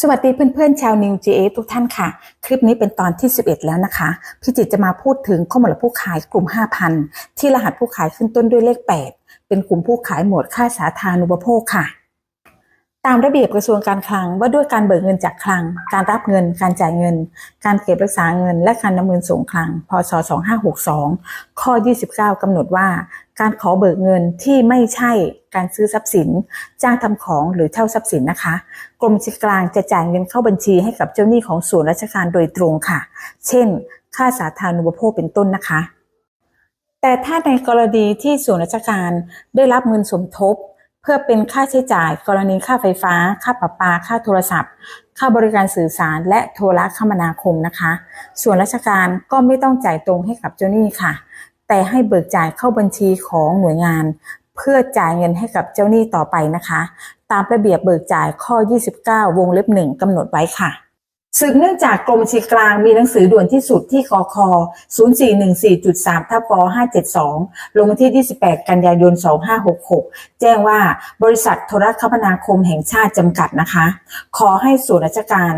สวัสดีเพื่อนๆชาวนิว GA ทุกท่านค่ะ คลิปนี้เป็นตอนที่ 11 แล้วนะคะ พี่จิตจะมาพูดถึงข้อมูลผู้ขายกลุ่ม 5,000 ที่รหัสผู้ขายขึ้นต้นด้วยเลข 8 เป็นกลุ่มผู้ขายหมวดค่าสาธารณูปโภคค่ะ ตามระเบียบกระทรวงการคลังว่าด้วยการเบิกเงินจากคลัง การรับเงิน การจ่ายเงิน การเก็บรักษาเงิน และการนำเงินส่งคลัง พศ 2562 ข้อ 29 กำหนดว่า การขอเบิกเงินที่ไม่ใช่การซื้อทรัพย์สิน จ้างทำของหรือเช่าทรัพย์สินนะคะ กรมชีกลางจะจ่ายเงินเข้าบัญชีให้กับเจ้าหนี้ของส่วนราชการโดยตรงค่ะ เช่น ค่าสาธารณูปโภคเป็นต้นนะคะ แต่ถ้าในกรณีที่ส่วนราชการได้รับเงินสมทบ เพื่อเป็นค่าใช้จ่ายกรณีค่าไฟฟ้า ค่าประปา ค่าโทรศัพท์ ค่าบริการสื่อสารและโทรคมนาคมนะคะ ส่วนราชการก็ไม่ต้องจ่ายตรงให้กับเจ้าหนี้ค่ะ แต่ให้เบิกจ่ายเข้าบัญชีของหน่วยงาน เพื่อจ่ายเงินให้กับเจ้าหนี้ต่อไปนะคะ ตามระเบียบเบิกจ่ายข้อ 29 วงเล็บหนึ่งกำหนดไว้ค่ะ สืบเนื่องจากกรมบัญชีกลางมีหนังสือด่วนที่สุดที่คอค0414.3ทับป572 ลงวันที่ 28 กันยายน 2566 แจ้งว่าบริษัทโทรคมนาคมแห่งชาติจำกัดนะคะ ขอให้ส่วนราชการ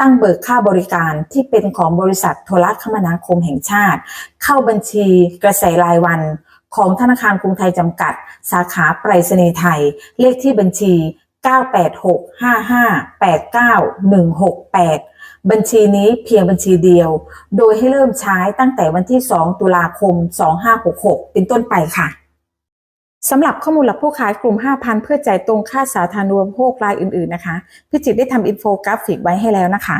ตั้งเบิกค่าบริการที่เป็นของบริษัทโทรคมนาคมแห่งชาติ เข้าบัญชีกระแสรายวันของธนาคารกรุงไทยจำกัด สาขาไปรษณีย์ไทย เลขที่บัญชี 986-55-89-168 บัญชีนี้เพียงบัญชีเดียว โดยให้เริ่มใช้ตั้งแต่วันที่ 2 ตุลาคม 2566 เป็นต้นไปค่ะสำหรับข้อมูลหลักผู้ขายกลุ่ม 5,000 เพื่อจ่ายตรงค่าสาธารณูปโภครายอื่นๆ นะคะ พี่จิตรได้ทำอินโฟกราฟิกไว้ให้แล้วนะคะ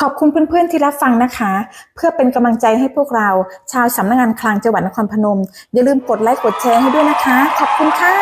ขอบคุณเพื่อนๆที่รับฟังนะคะ เพื่อเป็นกำลังใจให้พวกเรา ชาวสำนักงานคลังจังหวัดนครพนม อย่าลืมกดไลค์กดแชร์ให้ด้วยนะคะ ขอบคุณค่ะ